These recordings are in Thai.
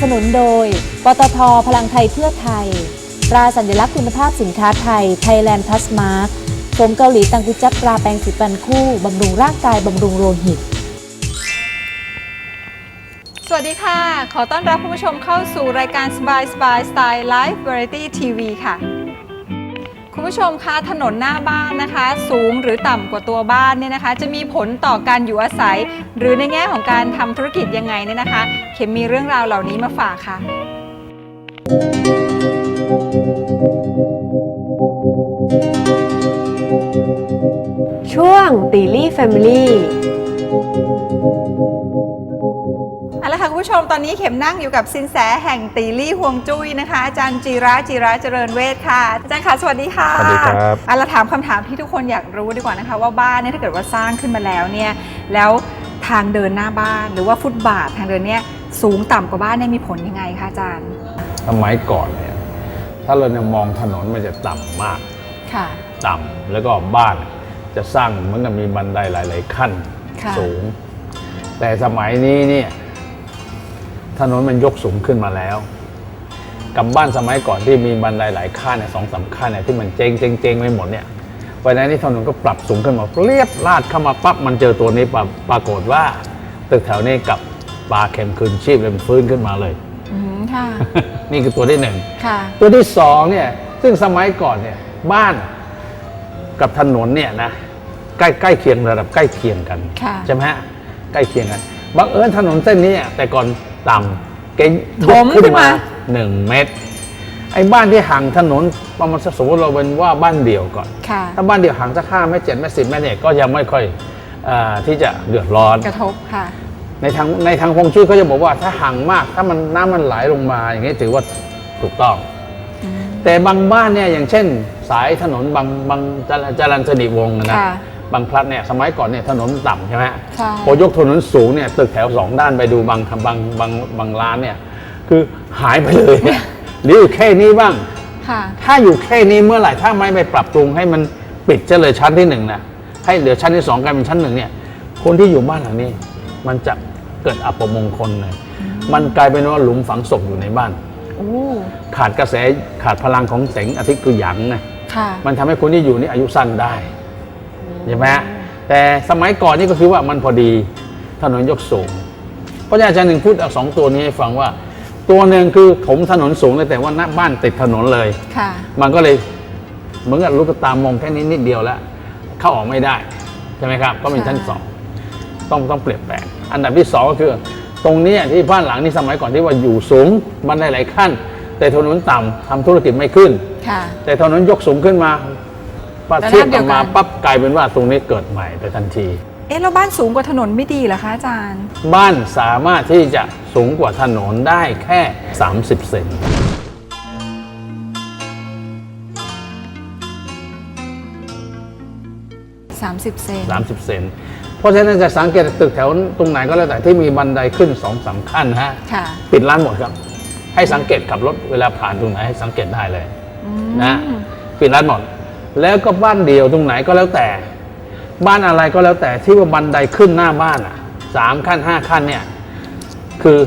สนับสนุนโดย ปตทพลังไทยเพื่อไทย ตราสัญลักษณ์คุณภาพสินค้าไทย Thailand Plus Mark สมเกาหลีตังกุจับตราแปรงสีฟันคู่ บำรุงร่างกาย บำรุงโลหิต สวัสดีค่ะ ขอต้อนรับคุณผู้ชมเข้าสู่รายการสบายสบายสไตล์ Live Variety TV ค่ะ คุณผู้ชมคะถนนหน้าบ้านนะคะ สูงหรือต่ำกว่าตัวบ้านเนี่ยนะคะ จะมีผลต่อการอยู่อาศัย หรือในแง่ของการทำธุรกิจยังไงเนี่ยนะคะ เข็มมีเรื่องราวเหล่านี้มาฝากค่ะ ช่วงตีลี่แฟมิลี่เอาละค่ะคุณผู้ชมตอนนี้เข็มนั่งอยู่กับสินแสแห่งตีลี่ฮวงจุ้ยนะคะ อาจารย์จีระจีระเจริญเวทค่ะอาจารย์คะสวัสดีค่ะสวัสดีครับเอาละถามคำถามที่ทุกคนอยากรู้ดีกว่านะคะ ว่าบ้านเนี่ยถ้าเกิดว่าสร้างขึ้นมาแล้วเนี่ยแล้วทางเดินหน้าบ้านหรือว่าฟุตบาททางเดินเนี่ย สูงต่ำกว่าบ้านเนี่ยมีผลยังไงคะอาจารย์ สมัยก่อนเนี่ยถ้าเราเนี่ยมองถนนมันจะต่ำมาก ค่ะ ต่ำแล้วก็บ้านจะสร้างเหมันจะมีบันไดหลาย ๆ ขั้นค่ะ สูง แต่สมัยนี้เนี่ยถนนมันยกสูงขึ้นมาแล้ว กับบ้านสมัยก่อนที่มีบันไดหลายขั้นเนี่ยสองสามขั้นเนี่ยที่มันเจงเจงเจงไม่หมดเนี่ยวันนั้นนี่ถนนก็ปรับสูงขึ้นมาเรียบลาดเข้ามาปั๊บมันเจอตัวนี้ปราปรากฏว่า ตึกแถวนี้กลับ ปลาเข็มคืนชีพเลยมันฟื้นขึ้นมาเลย อืมค่ะ นี่คือตัวที่หนึ่ง ค่ะ ตัวที่สองเนี่ยซึ่งสมัยก่อนเนี่ยบ้านกับถนนเนี่ยนะใกล้ใกล้เคียงระดับใกล้เคียงกันค่ะ ใช่ไหมฮะใกล้เคียงกันบังเอิญถนนเส้นนี้แต่ก่อนต่ำเก่งยถกมขึ้นขึ้นมามา หนึ่งเมตร ไอ้บ้านที่ห่างถนนประมาณสักสมมติเราเป็นว่าบ้านเดี่ยวก่อน ค่ะ ถ้าบ้านเดี่ยวห่างสักห้าเมตรเจ็ดเมตรสิบเมตรเนี่ยก็ยังไม่ค่อยอาที่จะเดือดร้อน กระทบค่ะ ในทางในทางฮวงจุ้ยเขาจะบอกว่าถ้าห่างมาก ถ้ามันน้ำมันไหลลงมาอย่างนี้ถือว่าถูกต้อง แต่บางบ้านเนี่ยอย่างเช่น สายถนนบางบางจรจรัญสนิทวงศ์นะค่ะบางพลัดเนี่ยสมัยก่อนเนี่ยถนนต่ำใช่ไหมใช่ พอยกถนนสูงเนี่ยตึกแถวสองด้านไปดูบางบางบางบางร้านเนี่ยคือหายไปเลยเนี่ยหรืออยู่แค่นี้บ้าง ค่ะ ถ้าอยู่แค่นี้เมื่อไหร่ถ้าไม่ไปปรับปรุงให้มันปิดเฉลยชั้นที่หนึ่งนะให้เหลือชั้นที่สองกลายเป็นชั้นหนึ่งเนี่ย คนที่อยู่บ้านหลังนี้ มันจะเกิดอัปมงคลเลยมันกลายเป็นว่าหลุมฝังศพอยู่ในบ้านโอ้ขาดกระแสขาดพลังของแสงอาทิตย์คือหยางไงค่ะมันทำให้คนที่อยู่นี่อายุสั้นได้ใช่ไหมฮะแต่สมัยก่อนนี่ก็คือว่ามันพอดีถนนยกสูงเพราะฉะนั้นอาจารย์หนึ่งพูดเอาสองตัวนี้ให้ฟังว่า ตัวหนึ่งคือถมถนนสูงเลยแต่ว่าหน้าบ้านติดถนนเลยค่ะมันก็เลยเหมือนกับลูกตามองแค่นี้นิดเดียวแล้วเข้าออกไม่ได้ใช่ไหมครับ ก็เป็นชั้นใช่สอง ต้องต้องเปลี่ยนแปลง อันดับที่สองก็คือ ตรงเนี้ยที่บ้านหลังนี้สมัยก่อนที่ว่าอยู่สูงบันไดหลายขั้น แต่ถนนต่ำทำธุรกิจไม่ขึ้นค่ะแต่ถนนยกสูงขึ้นมาประระนาบเทียบเดีกัยนวกันมาปั๊บกลายเป็นว่าตรงนี้เกิดใหม่ไปทันที เอ๊ะแล้วบ้านสูงกว่าถนนไม่ดีเหรอคะอาจารย์ บ้านสามารถที่จะสูงกว่าถนนได้แค่ 30 เซน30 เซน30 เซน เพราะฉะนั้นจะสังเกตตึกแถวตรงไหนก็แล้วแต่ที่มีบันไดขึ้น2อสาขั้นฮะค่ะ ปิดร้านหมดครับ ให้สังเกตขับรถเวลาผ่านตรงไหนให้สังเกตได้เลยนะปิดร้านหมดแล้วก็บ้านเดียวตรงไหนก็แล้วแต่ บ้านอะไรก็แล้วแต่ที่ว่าบันไดขึ้นหน้าบ้านอะสามขั้นห้าขั้นเนี่ย คือ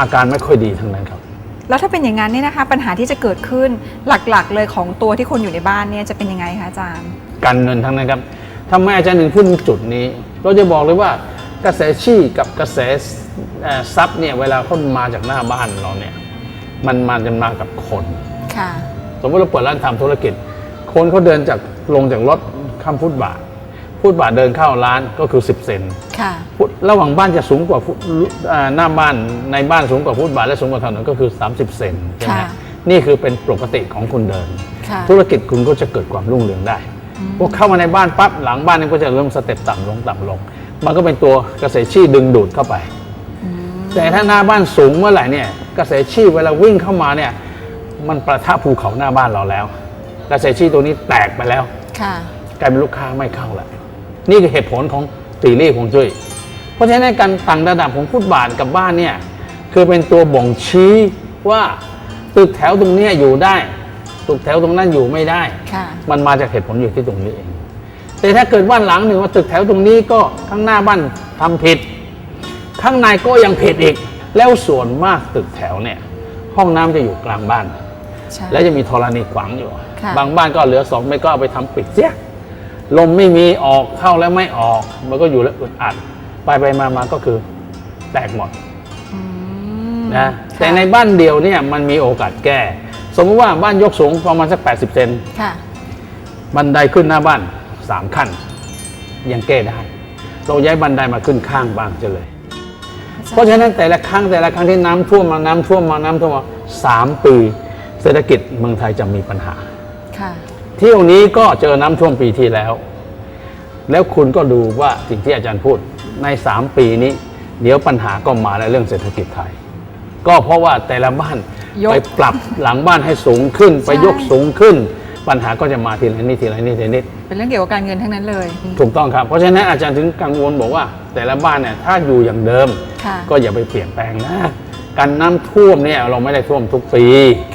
อาการไม่ค่อยดีทั้งนั้นครับ แล้วถ้าเป็นอย่างนั้นเนี่ยนะคะ ปัญหาที่จะเกิดขึ้นหลักๆ เลยของตัวที่คนอยู่ในบ้านเนี่ยจะเป็นยังไงคะอาจารย์ การเงินทั้งนั้นครับทำไมอาจารย์หนึ่งพูดถึงจุดนี้ เราจะบอกเลยว่ากระแสชีกับกระแสเอ่อทรัพย์เนี่ยเวลาเขามาจากหน้าบ้านเราเนี่ยมันมาจะมากับคนค่ะสมมติเราเปิดร้านทำธุรกิจ คนเขาเดินจากลงจากรถข้ามฟุตบาทฟุตบาทเดินเข้าร้านก็คือ 10 เซนค่ะฟุตระหว่างบ้านจะสูงกว่าฟุตอ่าหน้าบ้านในบ้านสูงกว่าฟุตบาทและสูงกว่าถนนก็คือ 30 เซนใช่ไหมค่ะนี่คือเป็นปกติของคุณเดินค่ะธุรกิจคุณก็จะเกิดความรุ่งเรืองได้ พวกเข้ามาในบ้านปั๊บหลังบ้านนี่ก็จะเริ่มสเต็ปต่ำลงต่ำลง มันก็เป็นตัวกระแสชีดึงดูดเข้าไป แต่ถ้าหน้าบ้านสูงเมื่อไหร่เนี่ยกระแสชีเวลาวิ่งเข้ามาเนี่ยมันประทะภูเขาหน้าบ้านเราแล้ว กระแสชีตัวนี้แตกไปแล้วค่ะกลายเป็นลูกค้าไม่เข้าแล้วนี่คือเหตุผลของตีรี่ของจุ้ยเพราะฉะนั้นการต่างระดับของฟุตบาทกับบ้านเนี่ยคือเป็นตัวบ่งชี้ว่าตึกแถวตรงเนี้ยอยู่ได้ ตึกแถวตรงนั้นอยู่ไม่ได้ ค่ะ มันมาจากเหตุผลอยู่ที่ตรงนี้เอง แต่ถ้าเกิดบ้านหลังหนึ่งว่าตึกแถวตรงนี้ก็ข้างหน้าบ้านทำผิด ข้างในก็ยังผิดอีก แล้วส่วนมากตึกแถวเนี่ย ห้องน้ำจะอยู่กลางบ้าน ใช่ และจะมีธรณีขวางอยู่ ค่ะ บางบ้านก็เหลือสองเมตรก็เอาไปทำปิดเสีย ลมไม่มีออกเข้าแล้วไม่ออก มันก็อยู่แล้วอึดอัด ไปไปมามาก็คือแตกหมดอืมนะค่แต่ในบ้านเดียวเนี่ยมันมีโอกาสแก้ สมมติว่าบ้านยกสูงประมาณสัก 80 เซนค่ะ บันไดขึ้นหน้าบ้าน 3 ขั้น ยังแก้ได้ เราย้ายบันไดมาขึ้นข้างบ้างจะเลย เพราะฉะนั้นแต่ละครั้งแต่ละครั้งที่น้ำท่วมมาน้ำท่วมมาน้ำท่วมมาสามปี เศรษฐกิจเมืองไทยจะมีปัญหาค่ะเที่ยวนี้ก็เจอน้ำท่วมปีที่แล้ว แล้วคุณก็ดูว่าสิ่งที่อาจารย์พูดใน 3 ปีนี้ เดี๋ยวปัญหาก็มาในเรื่องเศรษฐกิจไทย ก็เพราะว่าแต่ละบ้าน ยก ไปปรับหลังบ้านให้สูงขึ้น ไปยกสูงขึ้น ปัญหาก็จะมาทีละนิดทีละนิดทีละนิด เป็นเรื่องเกี่ยวกับการเงินทั้งนั้นเลยถูกต้องครับ เพราะฉะนั้นอาจารย์ถึงกังวลบอกว่า แต่ละบ้านเนี่ยถ้าอยู่อย่างเดิม ค่ะก็อย่าไปเปลี่ยนแปลงนะการน้ำท่วมเนี่ยเราไม่ได้ท่วมทุกปี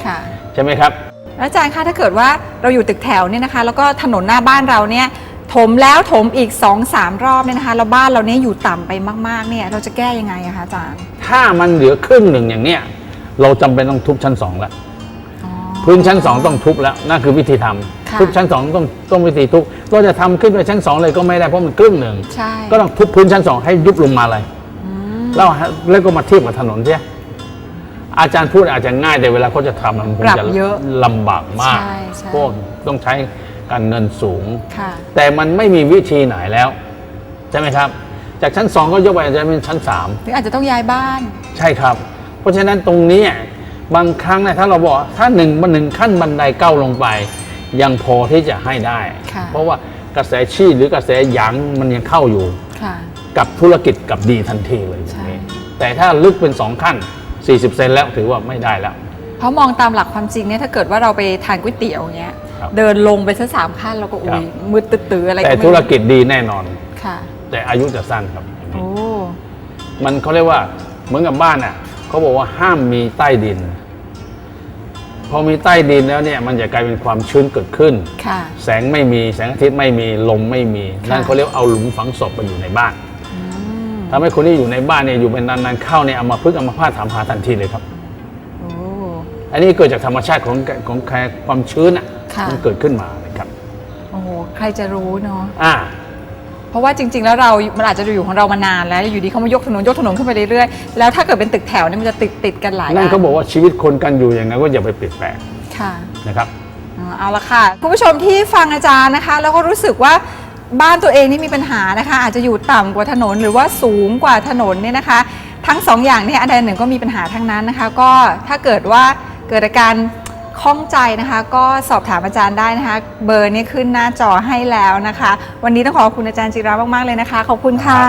ค่ะ ใช่ไหมครับ แล้วอาจารย์คะถ้าเกิดว่าเราอยู่ตึกแถวเนี่ยนะคะ แล้วก็ถนนหน้าบ้านเราเนี่ยถมแล้วถมอีก2อสามรอบเนี่ยนะคะแล้วบ้านเราเนี่ยอยู่ต่ำไปมากๆเนี่ยเราจะแก้ยังไงอะคะอาจารย์ ถ้ามันเหลือครึ่งหนึ่งอย่างเนี้ย เราจำเป็นต้องทุบชั้นสองแล้วอ๋อ พื้นชั้นสองต้องทุบแล้วนั่นคือวิธีทำค่ะ ทุบชั้นสองต้องต้องวิธีทุบเราจะทำขึ้นไปชั้นสองเลยก็ไม่ได้เพราะมันครึ่งหนึ่งใช่ก็ต้องทุบพื้นชั้นสองให้ยุบลงมาเลย อืมแล้วแล้วก็มาเทียบกับถนนเสียอาจารย์พูดอาจจะง่ายแต่เวลาเขาจะทำมันคงปรับจะเยอะลำบากมากใช่ใช่พวกต้องใช้การเงินสูง ค่ะ แต่มันไม่มีวิธีไหนแล้ว ใช่ไหมครับ จากชั้นสองก็ยกไปอาจจะเป็นชั้นสามหรืออาจจะต้องย้ายบ้าน ใช่ครับเพ ราะฉะนั้นตรงนี้บางครั้งเนี่ยถ้าเราบอกถ้าหนึ่งบันหนึ่งขั้นบันไดเก้าลงไป ยังพอที่จะให้ได้ค่ะเพราะว่ากระแสชีพหรือกระแสหยางมันยังเข้าอยู่ค่ะกับธุรกิจกับดีทันทีเลยอย่างนี้แต่ถ้าลึกเป็นสองขั้น 40 เซนแล้วถือว่าไม่ได้แล้ว เพราะมองตามหลักความจริงเนี่ยถ้าเกิดว่าเราไปทานก๋วยเตี๋ยวเงี้ยครับเดินลงไปสักสามขั้นเราก็อุ้ครัยบมืดตื้อๆอะไรแต่ก็ไม่ธุรกิจดีแน่นอนค่ะ แต่อายุจะสั้นครับโอ้มันเขาเรียกว่าเหมือนกับบ้านอะ เขาบอกว่าห้ามมีใต้ดิน พอมีใต้ดินแล้วเนี่ย มันจะกลายเป็นความชื้นเกิดขึ้น ค่ะ แสงไม่มีแสงอาทิตย์ไม่มีลมไม่มี ค่ะ นั่นเขาเรียกเอาหลุมฝังศพไปอยู่ในบ้านอืมทำให้คนที่อยู่ในบ้านเนี่ยอยู่เป็นนานๆเข้าเนี่ยเอามาพึ่งเอามาพาดถามหาทันทีเลยครับ โอ้ อันนี้เกิดจากธรรมชาติของของความชื้นอะค่ะ มันเกิดขึ้นมาเลยครับ โอ้โห ใครจะรู้เนาะ อ่าเพ ราะว่าจริง ๆ แล้วเรา มันอาจจะอยู่ของเรามานานแล้ว อยู่ดีเขามายกถนนยกถนนขึ้นไปเรื่อยๆ แล้วถ้าเกิดเป็นตึกแถวเนี่ยมันจะติดติดกันหลายนั่นเขานบอกว่าชีวิตคนกันอยู่อย่างนั้นก็อย่าไปเปลี่ยนแปลงค่ะนะครับอ๋อเอาละค่ะคุณผู้ชมที่ฟังอาจารย์นะคะ แล้วก็รู้สึกว่าบ้านตัวเองนี่มีปัญหานะคะ อาจจะอยู่ต่ำกว่าถนนหรือว่าสูงกว่าถนนเนี่ยนะคะ ทั้งสองอย่างเนี่ยอันใดหนึ่งก็มีปัญหาทั้งนั้นนะคะ ก็ถ้าเกิดว่าเกิดอาการ ข้องใจนะคะก็สอบถามอาจารย์ได้นะคะ เบอร์นี้ขึ้นหน้าจอให้แล้วนะคะ วันนี้ต้องขอบคุณอาจารย์จิรามาก ๆ เลยนะคะ ขอบคุณค่ะ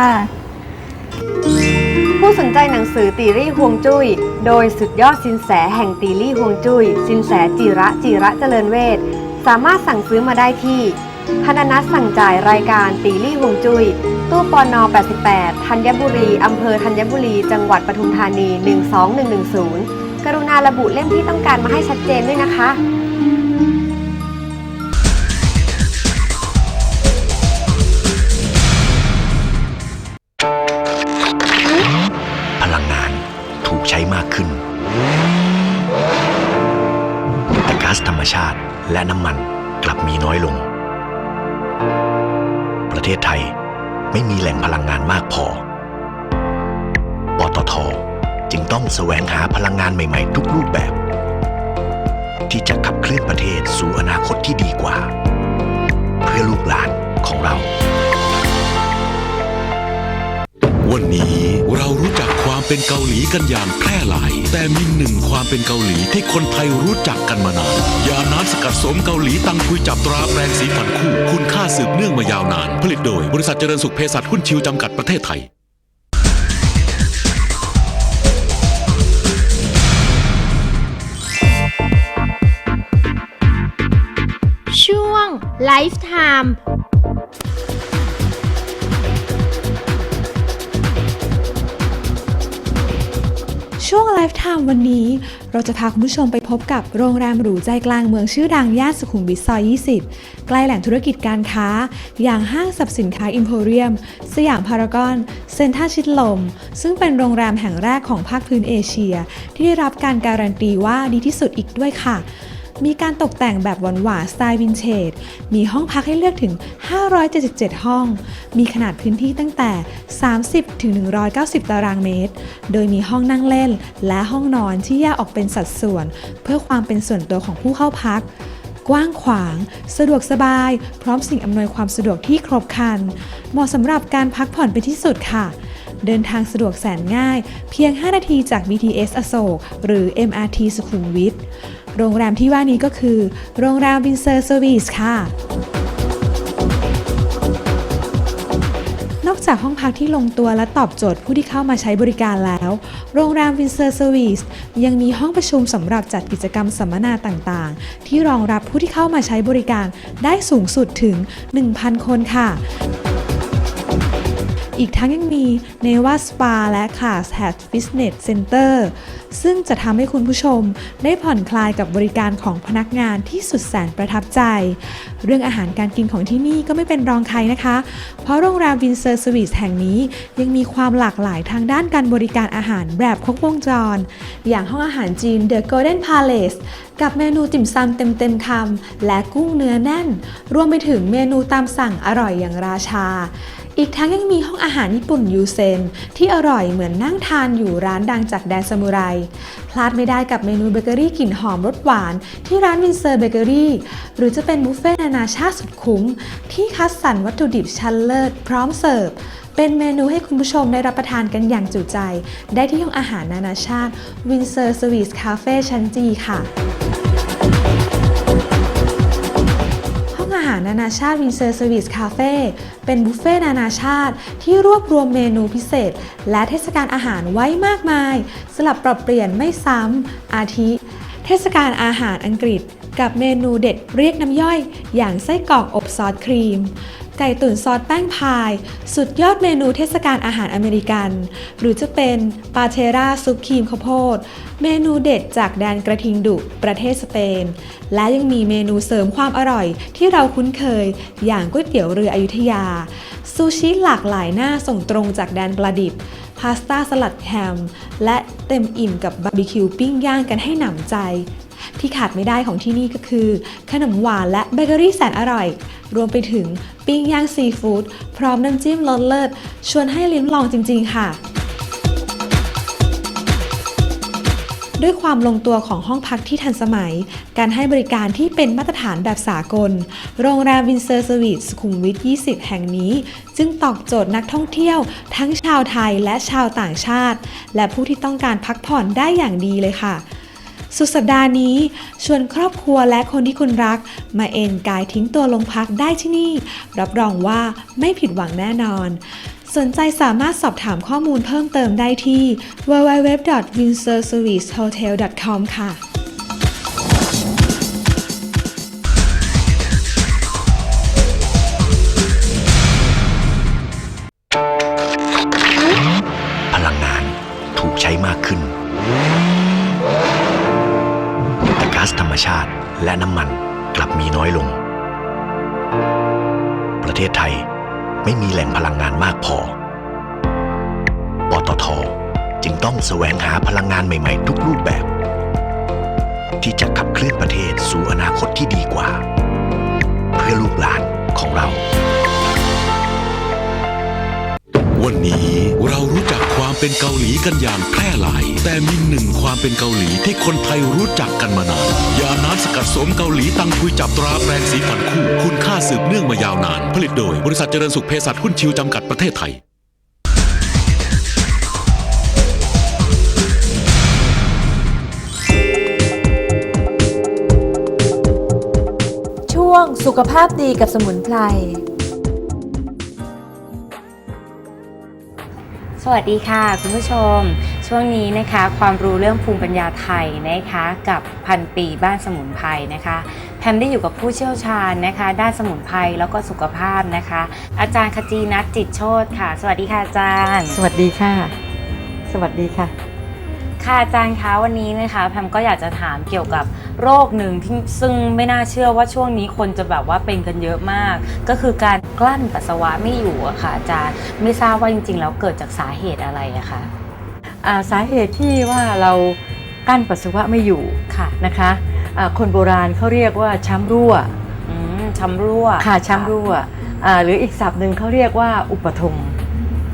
ผู้สนใจหนังสือตีรี่ฮวงจุ้ย โดยสุดยอดสินแสแห่งตีรี่ฮวงจุ้ย สินแสจิระจิระเจริญเวทสามารถสั่งซื้อมาได้ที่ธนนัทสั่งจ่ายรายการตีรี่ฮวงจุ้ยตู้ปอนอ88 ธัญบุรี อำเภอธัญบุรี จังหวัดปทุมธานี 12110 กรุณาระบุเล่มที่ต้องการมาให้ชัดเจนด้วยนะคะ พลังงานถูกใช้มากขึ้น แต่ก๊าซธรรมชาติและน้ำมันกลับมีน้อยลง ประเทศไทยไม่มีแหล่งพลังงานมากพอ ปตท จึงต้องแสวงหาพลังงานใหม่ๆ ทุกรูปแบบ ที่จะขับเคลื่อนประเทศสู่อนาคตที่ดีกว่า เพื่อลูกหลานของเรา วันนี้เรารู้จักความเป็นเกาหลีกันอย่างแพร่หลาย แต่มีหนึ่งความเป็นเกาหลีที่คนไทยรู้จักกันมานาน ยาน้ำสกัดสมเกาหลีตังคุยจับตราแปรงสีฟันคู่ คุณค่าสืบเนื่องมายาวนาน ผลิตโดยบริษัทเจริญสุขเภสัชหุ้นชิวจำกัดประเทศไทย วง Lifetime ช่วงไลฟ์ไทม์วันนี้ เราจะพาคุณผู้ชมไปพบกับโรงแรมหรูใจกลางเมืองชื่อดังย่านสุขุมวิทซอย 20 ใกล้แหล่งธุรกิจการค้า อย่างห้างสรรพสินค้าอิมโพเรียม สยามพารากอน เซ็นทรัลชิดลม ซึ่งเป็นโรงแรมแห่งแรกของภาคพื้นเอเชีย ที่ได้รับการการันตีว่าดีที่สุดอีกด้วยค่ะ มีการตกแต่งแบบหวานหวานๆสไตล์วินเทจ มีห้องพักให้เลือกถึง 577 ห้อง มีขนาดพื้นที่ตั้งแต่ 30 ถึง 190 ตารางเมตร โดยมีห้องนั่งเล่น และห้องนอนที่แยกออกเป็นสัดส่วน เพื่อความเป็นส่วนตัวของผู้เข้าพักกว้างขวาง สะดวกสบาย พร้อมสิ่งอำนวยความสะดวกที่ครบครัน เหมาะสำหรับการพักผ่อนเป็นที่สุดค่ะ เดินทางสะดวกแสนง่าย เพียง 5 นาทีจาก BTS อโศกหรือ MRT สุขุมวิทโรงแรมที่ว่านี้ก็คือ โรงแรมวินเซอร์เซอร์วิสค่ะนอกจากห้องพักที่ลงตัวและตอบโจทย์ผู้ที่เข้ามาใช้บริการแล้ว โรงแรมวินเซอร์เซอร์วิสยังมีห้องประชุมสำหรับจัดกิจกรรมสัมมนาต่างๆ ที่รองรับผู้ที่เข้ามาใช้บริการได้สูงสุดถึง 1,000 คนค่ะ อีกทั้งยังมีเนวาสปาและคลาสแฮทฟิตเนสเซ็นเตอร์ซึ่งจะทำให้คุณผู้ชมได้ผ่อนคลายกับบริการของพนักงานที่สุดแสนประทับใจ เรื่องอาหารการกินของที่นี่ก็ไม่เป็นรองใครนะคะ เพราะโรงแรมวินเซอร์สวีทแห่งนี้ยังมีความหลากหลายทางด้านการบริการอาหารแบบครบวงจร อย่างห้องอาหารจีน The Golden Palace กับเมนูติ่มซำเต็มๆคำและกุ้งเนื้อแน่น รวมไปถึงเมนูตามสั่งอร่อยอย่างราชา อีกทั้งยังมีห้องอาหารญี่ปุ่นยูเซนที่อร่อยเหมือนนั่งทานอยู่ร้านดังจากแดนซามูไร พลาดไม่ได้กับเมนูเบเกอรี่กลิ่นหอมรสหวาน ที่ร้านวินเซอร์เบเกอรี่ หรือจะเป็นบุฟเฟ่ต์นานาชาติสุดคุ้ม ที่คัดสรรวัตถุดิบชั้นเลิศพร้อมเสิร์ฟ เป็นเมนูให้คุณผู้ชมได้รับประทานกันอย่างจุใจ ได้ที่ห้องอาหารนานาชาติวินเซอร์สวีทคาเฟ่ชั้นจีค่ะ ห้อาหารนานาชาติวินเซอร์สวิสคาเฟ่เป็นบุฟเฟ่ต์นานาชาติที่รวบรวมเมนูพิเศษ และเทศกาลอาหารไว้มากมาย สลับปรับเปลี่ยนไม่ซ้ำอาทิ เทศกาลอาหารอังกฤษ กับเมนูเด็ดเรียกน้ำย่อย อย่างไส้กรอกอบซอสครีม ไก่ตุ๋นซอสแป้งพาย สุดยอดเมนูเทศกาลอาหารอเมริกัน หรือจะเป็นปาเทราซุปครีมข้าวโพด เมนูเด็ดจากแดนกระทิงดุประเทศสเปน และยังมีเมนูเสริมความอร่อยที่เราคุ้นเคย อย่างก๋วยเตี๋ยวเรืออยุธยา ซูชิหลากหลายหน้าส่งตรงจากแดนปลาดิบพาสต้าสลัดแฮม และเต็มอิ่มกับบาร์บีคิวปิ้งย่างกันให้หนำใจ ที่ขาดไม่ได้ของที่นี่ก็คือ ขนมหวานและเบเกอรี่แสนอร่อย รวมไปถึงปิ้งย่างซีฟู้ดพร้อมน้ำจิ้มรสเลิศ ชวนให้ลิ้มลองจริง ๆ ค่ะด้วยความลงตัวของห้องพักที่ทันสมัย การให้บริการที่เป็นมาตรฐานแบบสากล โรงแรมวินเซอร์สวีทสุขุมวิท 20 แห่งนี้ จึงตอบโจทย์นักท่องเที่ยว ทั้งชาวไทยและชาวต่างชาติ และผู้ที่ต้องการพักผ่อนได้อย่างดีเลยค่ะ สุดสัปดาห์นี้ ชวนครอบครัวและคนที่คุณรัก มาเอนกายทิ้งตัวลงพักได้ที่นี่ รับรองว่าไม่ผิดหวังแน่นอน สนใจสามารถสอบถามข้อมูลเพิ่มเติมได้ที่ www.windsorservicehotel.com ค่ะ และน้ำมันกลับมีน้อยลง ประเทศไทยไม่มีแหล่งพลังงานมากพอ ปตทจึงต้องแสวงหาพลังงานใหม่ๆ ทุกรูปแบบ ที่จะขับเคลื่อนประเทศสู่อนาคตที่ดีกว่า เพื่อลูกหลานของเรา วันนี้เรารู้จัก เป็นเกาหลีกันอย่างแพร่หลาย แต่มีหนึ่งความเป็นเกาหลีที่คนไทยรู้จักกันมานาน ยาน้ำสกัดสมเกาหลีตังคุยจับตราแปรงสีฟันคู่ คุณค่าสืบเนื่องมายาวนาน ผลิตโดยบริษัทเจริญสุขเภสัชหุ้นชิวจำกัดประเทศไทย ช่วงสุขภาพดีกับสมุนไพร วัสดีค่ะ คุณผู้ชม ช่วงนี้นะคะ ความรู้เรื่องภูมิปัญญาไทยนะคะ กับพันปีบ้านสมุนไพรนะคะแพมได้อยู่กับผู้เชี่ยวชาญนะคะ ด้านสมุนไพรแล้วก็สุขภาพนะคะ อาจารย์ขจีนัทจิตโชตค่ะ สวัสดีค่ะอาจารย์ สวัสดีค่ะ สวัสดีค่ะ ค่ะอาจารย์คะวันนี้นะคะแพมก็อยากจะถามเกี่ยวกับโรคหนึ่งที่ซึ่งไม่น่าเชื่อว่าช่วงนี้คนจะแบบว่าเป็นกันเยอะมาก ก็คือการกลั้นปัสสาวะไม่อยู่อะค่ะอาจารย์ไม่ทราบว่าจริงๆแล้วเกิดจากสาเหตุอะไรอะคะอ่าสาเหตุที่ว่าเรากั้นปัสสาวะไม่อยู่ค่ะนะคะอ่าคนโบราณเขาเรียกว่าช้ำรั่วอืมช้ำรั่วค่ะช้ำรั่วอ่าหรืออีกศัพท์หนึ่งเขาเรียกว่าอุปทม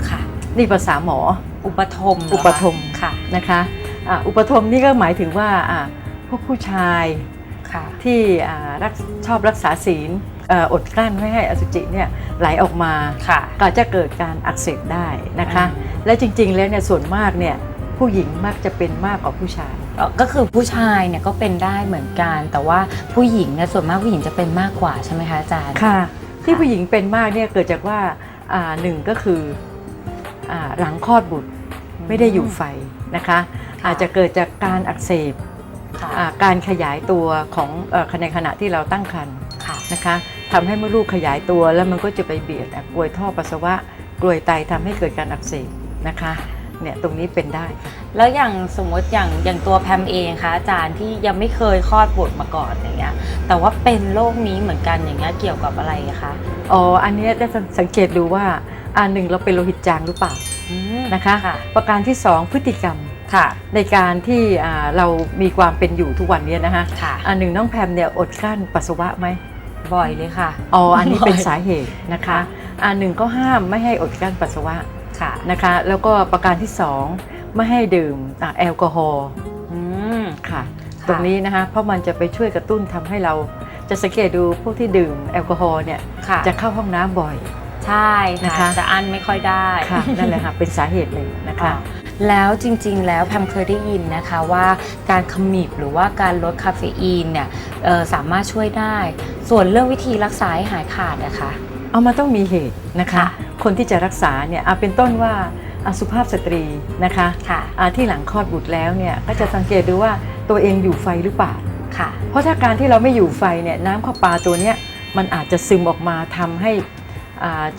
ค่ะนี่ภาษาหมออุปทมเหรอุคะปทมค่ะนะคะ อ่าอุปทมนี่ก็หมายถึงว่าอ่าพวกผู้ชายค่ะที่อ่ารักชอบรักษาศีลเอ่ออดกลั้นไม่ให้อสุจิเนี่ยไหลออกมาค่ะ ก็จะเกิดการอักเสบได้นะคะอืมและจริงๆแล้วเนี่ยส่วนมากเนี่ยผู้หญิงมักจะเป็นมากกว่าผู้ชาย เอ่อก็คือผู้ชายเนี่ยก็เป็นได้เหมือนกัน แต่ว่าผู้หญิงเนี่ยส่วนมากผู้หญิงจะเป็นมากกว่าใช่ไหมคะอาจารย์ ค่ะที่ผู้หญิงเป็นมากเนี่ยเกิดจากว่าอ่าหนึ่งก็คืออ่าหลังคลอดบุตร ไม่ได้อยู่ไฟนะคะค่ะอาจจะเกิดจากการอักเสบค่ะอ่าการขยายตัวของเอ่อในขณะที่เราตั้งครรภ์ค่ะนะคะทำให้มดลูกขยายตัวแล้วมันก็จะไปเบียดอะกลวยท่อปัสสาวะกลวยไตทำให้เกิดการอักเสบนะคะเนี่ยตรงนี้เป็นได้ค่ะแล้วอย่างสมมติอย่างอย่างตัวแพมเองคะอาจารย์ที่ยังไม่เคยคลอดบุตรมาก่อนอย่างเงี้ยแต่ว่าเป็นโรคนี้เหมือนกันอย่างเงี้ยเกี่ยวกับอะไรอะคะอ๋ออันเนี้ยได้สังเกตดูว่าอันหนึ่งเราเป็นโลหิตจางหรือเปล่าอืม นะคะค่ะประการที่สองพฤติกรรมค่ะในการที่อ่าเรามีความเป็นอยู่ทุกวันเนี้นะคะค่ะอันหนึ่งน้องแพมเนี่ยอดกลั้นปัสสาวะไหมบ่อยเลยค่ะอ๋ออันนี้เป็นบ่อยสาเหตุนะคะค่ะอันหนึ่งก็ห้ามไม่ให้อดกลั้นปัสสาวะค่ะนะคะ แล้วก็ประการที่สองไม่ให้ดื่มอ่าแอลกอฮอล์อืมค่ะค่ะ ตรงนี้นะคะเพราะมันจะไปช่วยกระตุ้นทำให้เราจะสังเกตดูพวกที่ดื่มแอลกอฮอล์เนี่ยค่ะจะเข้าห้องน้ำบ่อย ใช่นะค่ะคะจะอั้นไม่ค่อยได้ ค่ะนั่นแหละค่ะเป็นสาเหตุเลยนะคะอ่าแล้วจริงๆ แล้วแพมเคยได้ยินนะคะว่าการขมิบหรือว่าการลดคาเฟอีนเนี่ยเอ่อสามารถช่วยได้ ส่วนเรื่องวิธีรักษาให้หายขาดนะคะ เอามาต้องมีเหตุนะคะ ค่ะ คนที่จะรักษาเนี่ยเอาเป็นต้นว่าอะสุภาพสตรีนะคะค่ะอ่าที่หลังคลอดบุตรแล้วเนี่ยก็จะสังเกตดูว่าตัวเองอยู่ไฟหรือเปล่า ค่ะ เพราะถ้าการที่เราไม่อยู่ไฟเนี่ยน้ำข้าวปลาตัวเนี้ยมันอาจจะซึมออกมาทำให้อ่า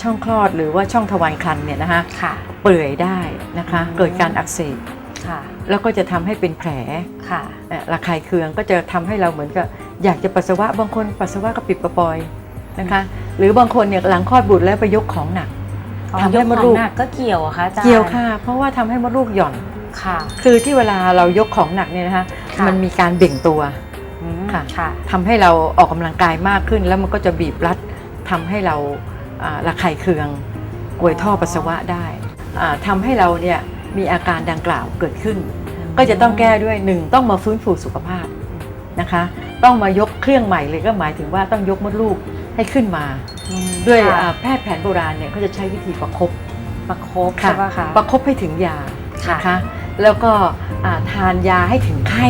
ช่องคลอดหรือว่าช่องทวารครรภ์เนี่ยนะคะค่ะเปื่อยได้นะคะอืมเกิดการอักเสบค่ะแล้วก็จะทำให้เป็นแผลค่ะเอ่อระคายเคืองก็จะทำให้เราเหมือนกับอยากจะปัสสาวะบางคนปัสสาวะกระปิดกระปอยนะคะหรือบางคนเนี่ยหลังคลอดบุตรแล้วไปยกของหนักทำให้มดลูกยของหนักก็เกี่ยวอะคะอาจารย์เกี่ยวค่ะ เพราะว่าทำให้มดลูกหย่อนค่ะ คือที่เวลาเรายกของหนักเนี่ยนะคะค่ะมันมีการเบ่งตัวอืมค่ะค่ะทำให้เราออกกำลังกายมากขึ้นแล้วมันก็จะบีบรัดทำให้เราอ่า ระคายเคืองกลวยท่อปัสสาวะได้อ่าทำให้เราเนี่ยมีอาการดังกล่าวเกิดขึ้น ก็จะต้องแก้ด้วยหนึ่งต้องมาฟื้นฟูสุขภาพนะคะ ต้องมายกเครื่องใหม่เลยก็หมายถึงว่าต้องยกมดลูกให้ขึ้นมาอืมด้วยค่ะอ่าแพทย์แผนโบราณเนี่ยเขาจะใช้วิธีประคบประคบใช่ปะคะประคบให้ถึงยาค่ะนะคะแล้วก็อ่าทานยาให้ถึงไข้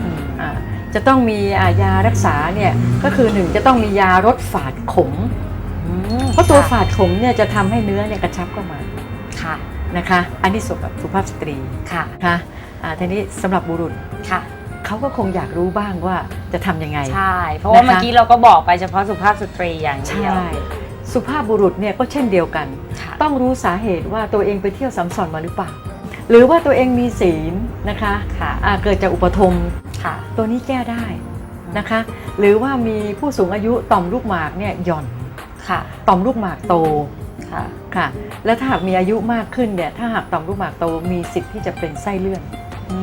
อืมอ่าจะต้องมีอ่ายารักษาเนี่ยก็คือหนึ่งจะต้องมียารดฝาดขมอืม เพราะตัวค่ฝาดขมเนี่ยจะทำให้เนื้อเนี่ยกระชับเข้ามาค่ะนะคะ อันนี้สำหรับสุภาพสตรีค่ะนะคะอ่าทีนี้สำหรับบุรุษค่ะเขาก็คงอยากรู้บ้างว่าจะทำยังไงใช่เพราะว่านะคะเมื่อกี้เราก็บอกไปเฉพาะสุภาพสตรีอย่างเดีใช่ยวสุภาพบุรุษเนี่ยก็เช่นเดียวกันค่ะต้องรู้สาเหตุว่าตัวเองไปเที่ยวสัมสอนมาหรือเปล่า หรือว่าตัวเองมีศีลนะคะค่ะอ่าเกิดจากอุปทมค่ะตัวนี้แก้ได้นะคะ หรือว่ามีผู้สูงอายุต่อมลูกหมากเนี่ยหย่อน ค่ะ ต่อมลูกหมากโตค่ะ ค่ะ แล้วถ้าหากมีอายุมากขึ้นเนี่ย ถ้าหากต่อมลูกหมากโตมีสิทธิ์ที่จะเป็นไส้เลื่อนอื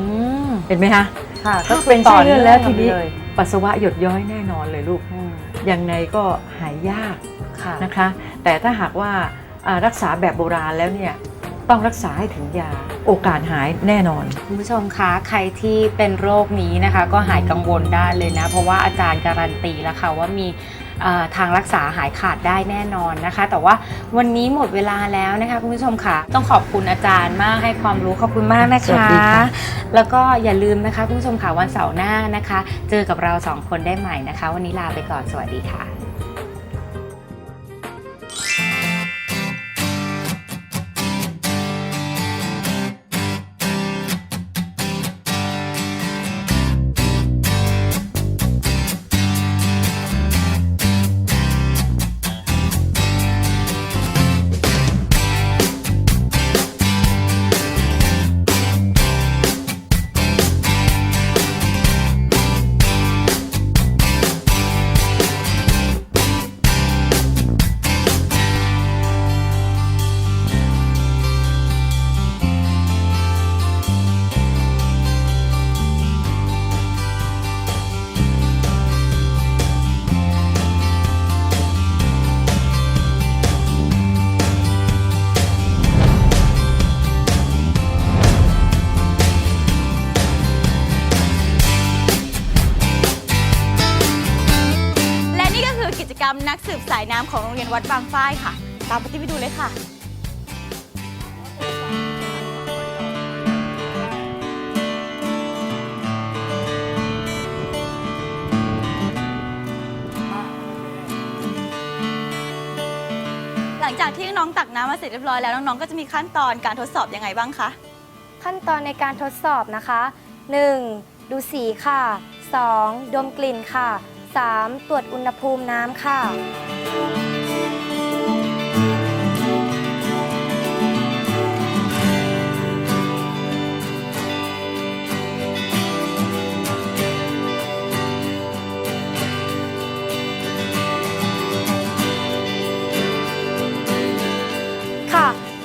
มเห็นไหมคะค่ะถ้าเป็นไส้เลื่อนแล้วทีนี้เลยปัสสาวะหยดย้อยแน่นอนเลยลูกอืมยังไงก็หายยากค่ะนะคะ แต่ถ้าหากว่าอ่ารักษาแบบโบราณแล้วเนี่ยต้องรักษาให้ถึงยาโอกาสหายแน่นอน คุณผู้ชมคะใครที่เป็นโรคนี้นะคะ ก็หายกังวลได้เลยนะ เพราะว่าอาจารย์การันตีแล้วค่ะว่ามีเอ่อ ทางรักษาหายขาดได้แน่นอนนะคะ แต่ว่าวันนี้หมดเวลาแล้วนะคะคุณผู้ชมค่ะ ต้องขอบคุณอาจารย์มากให้ความรู้ขอบคุณมากนะสวัสคะดีค่ะแล้วก็อย่าลืมนะคะคุณผู้ชมค่ะวันเสาร์หน้านะคะ เจอกับเราสองคนได้ใหม่นะคะ วันนี้ลาไปก่อนสวัสดีค่ะ วัดบางฝ้ายค่ะ ตามปฏิไปดูเลยค่ะหลังจากที่น้องตักน้ำมาเสร็จเรียบร้อยแล้วน้องๆ ก็จะมีขั้นตอนการทดสอบยังไงบ้างคะ ขั้นตอนในการทดสอบนะคะ 1. ดูสีค่ะ 2. ดมกลิ่นค่ะ 3. ตรวจอุณหภูมิน้ำค่ะ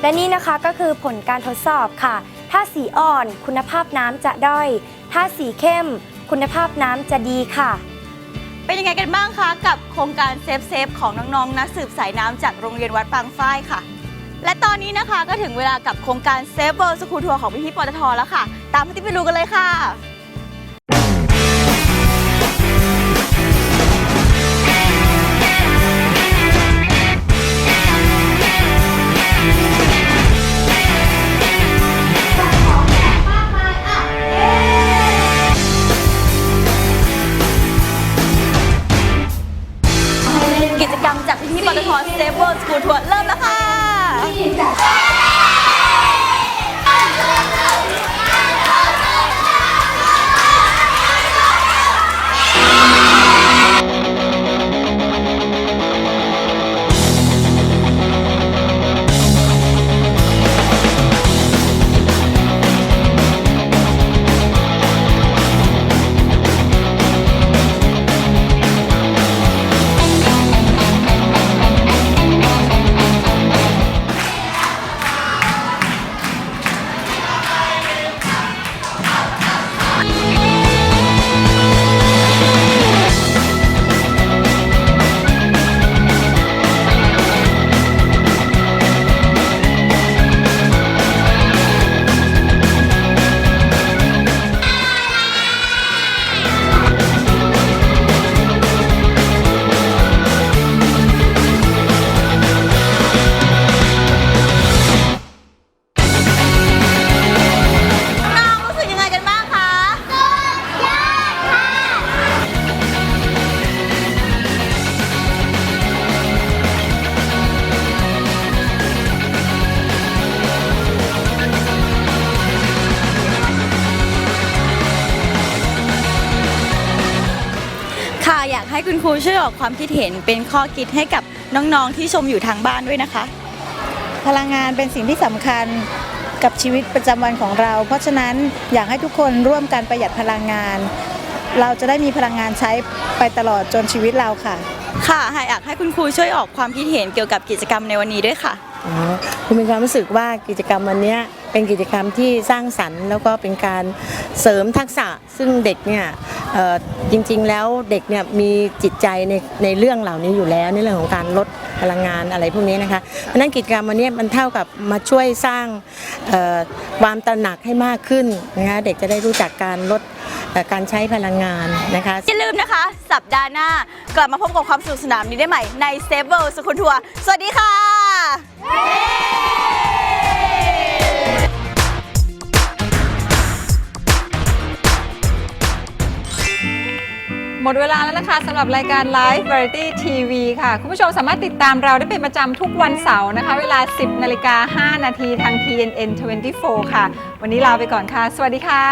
และนี่นะคะก็คือผลการทดสอบค่ะ ถ้าสีอ่อนคุณภาพน้ำจะด้อย ถ้าสีเข้ม คุณภาพน้ำจะดีค่ะ เป็นยังไงกันบ้างคะ กับโครงการเซฟเซฟของน้องๆนักสืบสายน้ำจากโรงเรียนวัดบางฝ้ายค่ะ และตอนนี้นะคะก็ถึงเวลากับโครงการเซฟเวิร์สคูทัวร์ของพี่พี่ๆปตทแล้วค่ะ ตามพี่ไปดูกันเลยค่ะ รูช่วยออกความคิดเห็นเป็นข้อคิดให้กับน้องๆที่ชมอยู่ทางบ้านด้วยนะคะ พลังงานเป็นสิ่งที่สำคัญกับชีวิตประจำวันของเรา เพราะฉะนั้นอยากให้ทุกคนร่วมกันประหยัดพลังงาน เราจะได้มีพลังงานใช้ไปตลอดจนชีวิตเราค่ะ ค่ะอยากให้คุณครูช่วยออกความคิดเห็นเกี่ยวกับกิจกรรมในวันนี้ด้วยค่ะ อ๋อคุณมีความรู้สึกว่ากิจกรรมวันเนี้ย เป็นกิจกรรมที่สร้างสรรค์ แล้วก็เป็นการเสริมทักษะซึ่งเด็กเนี่ยจริงๆ แล้วเด็กเนี่ยมีจิตใจในในเรื่องเหล่านี้อยู่แล้วในเรื่องของการลดพลังงานอะไรพวกนี้นะคะเพราะนั้นกิจกรรมวันนี้มันเท่ากับมาช่วยสร้างความตระหนักให้มากขึ้นนะคะเด็กจะได้รู้จักการลดการใช้พลังงานนะคะอย่าลืมนะคะ สัปดาห์หน้ากลับมาพบกับความสนุกสนานนี้ได้ใหม่ในเซฟเวิลด์สกุลทัวร์สวัสดีค่ะ มดเวลาแล้วนะคะสำหรับรายการ Live Variety TV ค่ะ คุณผู้ชมสามารถติดตามเราได้เป็นประจำทุกวันเสาร์นะคะ เวลา 10นาฬิกา5นาทีทาง TNN 24 ค่ะ วันนี้ลาไปก่อนค่ะ สวัสดีค่ะ